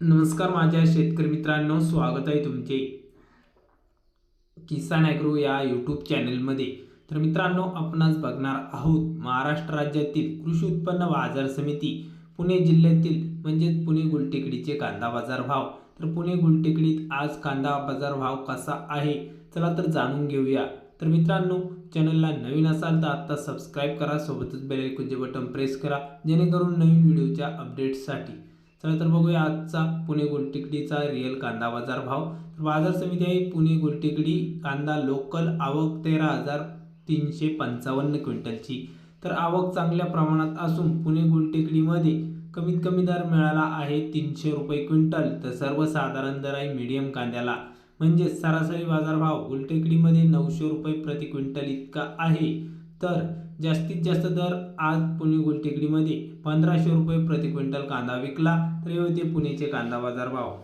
नमस्कार माझ्या शेतकरी मित्रांनो स्वागत आहे तुमचे किसान ॲग्रो या यूट्यूब चॅनलमध्ये. तर मित्रांनो आपणास बघणार आहोत महाराष्ट्र राज्यातील कृषी उत्पन्न बाजार समिती पुणे जिल्ह्यातील म्हणजेच पुणे गुलटेकडीचे कांदा बाजार भाव. तर पुणे गुलटेकडीत आज कांदा बाजार भाव कसा आहे चला तर जाणून घेऊया. तर मित्रांनो चॅनलला नवीन असाल तर आत्ता सबस्क्राईब करा सोबतच बेल बटन प्रेस करा जेणेकरून नवीन व्हिडिओच्या अपडेट्ससाठी चला तर बघूया आजचा पुणे गुलटेकडीचा रिअल कांदा बाजार भाव. तर बाजार समिती आहे पुणे गुलटेकडी कांदा लोकल आवक तेरा हजार तीनशे पंचावन्न क्विंटलची. तर आवक चांगल्या प्रमाणात असून पुणे गुलटेकडीमध्ये कमीत कमी दर मिळाला आहे तीनशे रुपये क्विंटल. तर सर्वसाधारण दर आहे मीडियम कांद्याला. म्हणजे सरासरी बाजारभाव गुलटेकडीमध्ये नऊशे रुपये प्रति क्विंटल इतका आहे. तर जास्तीत जास्त दर आज पुणे गुलटेकडीमध्ये पंधराशे रुपये प्रति क्विंटल कांदा विकला. तर हे होते पुणेचे कांदा बाजार भाव.